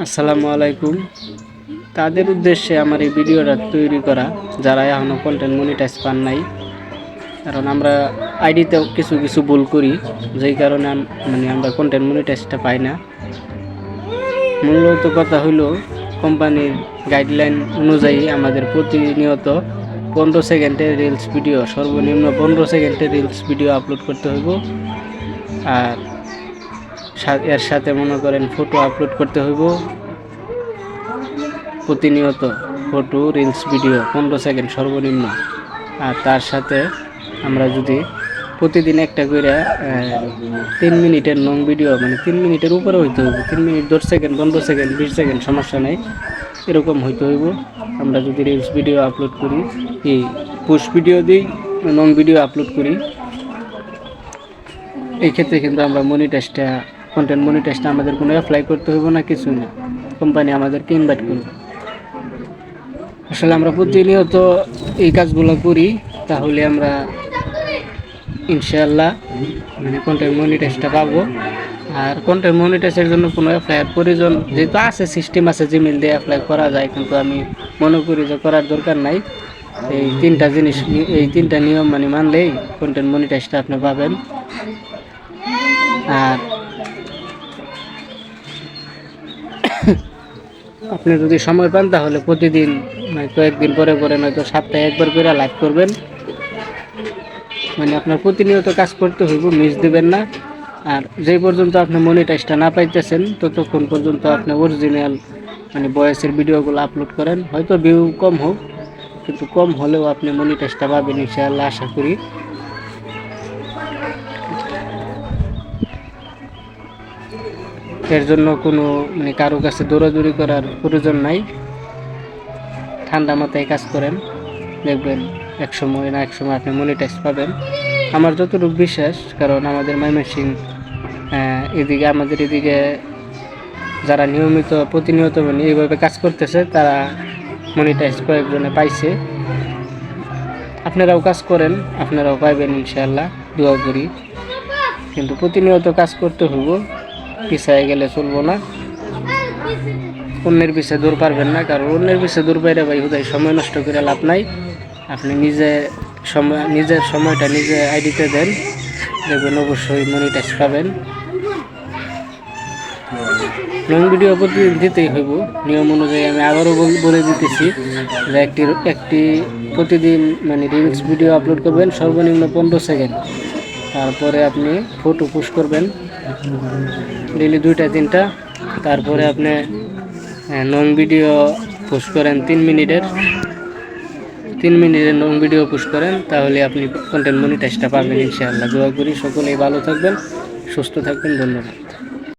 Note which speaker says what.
Speaker 1: আসসালামু আলাইকুম। তাদের উদ্দেশ্যে আমার এই ভিডিওটা তৈরি করা, যারা এখনও কন্টেন্ট মনিটাইজ পান নাই, কারণ আমরা আইডিতেও কিছু কিছু ভুল করি, যেই কারণে মানে আমরা কন্টেন্ট মনিটাইজটা পাই না। মূলত কথা হইল কোম্পানির গাইডলাইন অনুযায়ী আমাদের প্রতিনিয়ত পনেরো সেকেন্ডের রিলস ভিডিও সর্বনিম্ন পনেরো সেকেন্ডের রিলস ভিডিও আপলোড করতে হইব। আর এর সাথে মনে করেন ফটো আপলোড করতে হইব। প্রতিনিয়ত ফটো রিলস ভিডিও পনেরো সেকেন্ড সর্বনিম্ন। আর তার সাথে আমরা যদি প্রতিদিন একটা করে তিন মিনিটের লং ভিডিও মানে তিন মিনিটের উপরে হইতে হইব। তিন মিনিট দশ সেকেন্ড পনেরো সেকেন্ড বিশ সেকেন্ড সমস্যা নেই। এরকম হইতে হইব। আমরা যদি রিলস ভিডিও আপলোড করি, এই পুশ ভিডিও দিই লং ভিডিও আপলোড করি, এই ক্ষেত্রে কিন্তু আমরা মনিটাইজটা কন্টেন্ট মনিটাইজটা আমাদের কোনো অ্যাপ্লাই করতে হইব না, কিছু না। কোম্পানি আমাদেরকে ইনভাইট করবে। আসলে আমরা প্রতিনিয়ত এই কাজগুলো করি, তাহলে আমরা ইনশাআল্লাহ মানে কন্টেন্ট মনিটাইজটা পাবো। আর কন্টেন্ট মনিটাইজের জন্য কোনো অ্যাপ্লাইয়ের প্রয়োজন, যেহেতু আছে সিস্টেম আছে জিমেল দিয়ে অ্যাপ্লাই করা যায়, কিন্তু আমি মনে করি যে করার দরকার নাই। এই তিনটা জিনিস, এই তিনটা নিয়ম মানে মানলেই কন্টেন্ট মনিটাইজটা আপনি পাবেন। আর আপনি যদি সময় পান তাহলে প্রতিদিন নয়তো একদিন পরে পরে নয়তো সপ্তাহে একবার করে লাইভ করবেন। মানে আপনার প্রতিনিয়ত কাজ করতে হইব মিস দেবেন না। আর যেই পর্যন্ত আপনি মনিটাইজটা না পাইতেছেন, ততক্ষণ পর্যন্ত আপনি অরিজিনাল মানে বয়সের ভিডিওগুলো আপলোড করেন। হয়তো ভিউ কম হোক, কিন্তু কম হলেও আপনি মনিটাইজটা পাবেন ইনশাআল্লাহ, আশা করি। এর জন্য কোনো মানে কারও কাছে দৌড়াদৌড়ি করার প্রয়োজন নাই। ঠান্ডা মাথায় কাজ করেন, দেখবেন এক সময় না এক সময় আপনি মনিটাইজ পাবেন। আমার যতটুকু বিশ্বাস, কারণ আমাদের ময়মনসিং এদিকে, আমাদের এদিকে যারা নিয়মিত, প্রতিনিয়ত মানে এইভাবে কাজ করতেছে, তারা মনিটাইজ কয়েকজনে পাইছে। আপনারাও কাজ করেন, আপনারাও পাইবেন ইনশাল্লাহ দোয়া করি। কিন্তু প্রতিনিয়ত কাজ করতে হইব। পিছায় গেলে চলবো না। অন্যের পিছে দূর পারবেন না, কারণ অন্যের পিছে দূর বাইরে ভাই হুদায় সময় নষ্ট করে লাভ নাই। আপনি নিজে সময়, নিজের সময়টা নিজে আইডিতে দেন। দেখবেন অবশ্যই মনিটাইজ পাবেন। লং ভিডিও প্রতিদিন দিতেই হইব। নিয়ম অনুযায়ী আমি আবারও বলে দিতেছি যে একটি একটি প্রতিদিন মানে রিলস ভিডিও আপলোড করবেন সর্বনিম্ন পনেরো সেকেন্ড তারপরে আপনি ফটো পোস্ট করবেন। ডেলি দুইটা, তিনটা। তারপরে আপনি লং ভিডিও পোস্ট করেন তিন মিনিটের। তিন মিনিটের লং ভিডিও পোস্ট করেন, তাহলে আপনি কন্টেন্ট মনিটাইজটা পাবেন ইনশাআল্লাহ। দোয়া করি সকলেই ভালো থাকবেন, সুস্থ থাকবেন, ধন্যবাদ।